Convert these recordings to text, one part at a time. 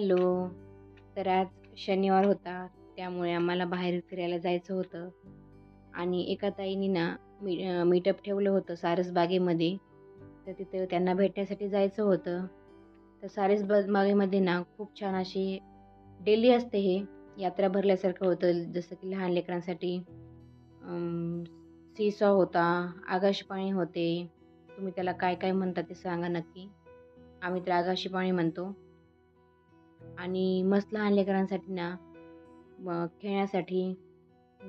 Hello. तर आज शनिवार होता त्यामुळे आम्हाला बाहेर फिरायला जायचं होतं. आणि एका ताईनी ना मी मीटअप ठेवलं होतं सारसबागेमध्ये तर तिथं त्यांना भेटण्यासाठी जायचं होतं. तर सारसबागेमध्ये ना खूप छान अशी डेली असते हे. यात्रा भरल्यासारखं होतं जसं की लहान लेकरांसाठी सीसॉ होता आकाशपाळी होते. तुम्ही त्याला काय काय म्हणता ते सांगा नक्की. आम्ही तर आकाशपाळी म्हणतो. आणि मस्त लहान लेकरांसाठी ना मग खेळण्यासाठी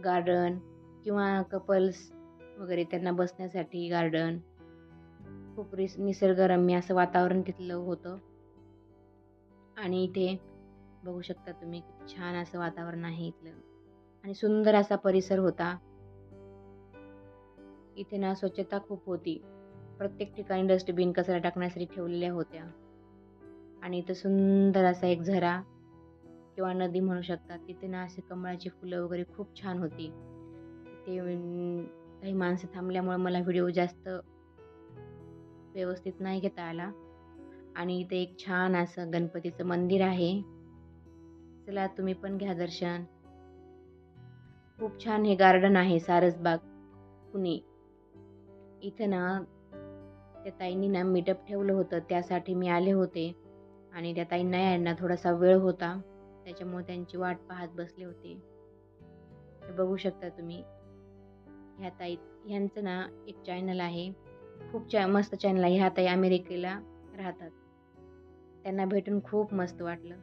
गार्डन किंवा कपल्स वगैरे त्यांना बसण्यासाठी गार्डन खूप रिस निसर्गरम्य असं वातावरण तिथलं होतं. आणि इथे बघू शकता तुम्ही किती छान असं वातावरण आहे इथलं. आणि सुंदर असा परिसर होता. इथे ना स्वच्छता खूप होती. प्रत्येक ठिकाणी डस्टबिन कचरा टाकण्यासाठी ठेवलेल्या होत्या. आणि इथं सुंदर असा एक झरा किंवा नदी म्हणू शकतात. तिथे ना असे कमळाची फुलं वगैरे खूप छान होती. तिथे काही माणसं थांबल्यामुळे मला व्हिडिओ जास्त व्यवस्थित नाही घेता आला. आणि इथे एक छान असं गणपतीचं मंदिर आहे. चला तुम्ही पण घ्या दर्शन. खूप छान हे गार्डन आहे सारसबाग पुणे. इथं ना त्या ताईंनी ना मीटअप ठेवलं होतं. त्यासाठी मी आले होते. आणि त्या ताईंना यांना थोडासा वेळ होता. त्याच्यामुळे त्यांची वाट पाहत बसले होते. हे बघू शकता तुम्ही. ह्या ताई ह्यांचं ना एक चॅनल आहे. खूप चॅ मस्त चॅनल आहे. ह्या ताई अमेरिकेला राहतात. त्यांना भेटून खूप मस्त वाटलं.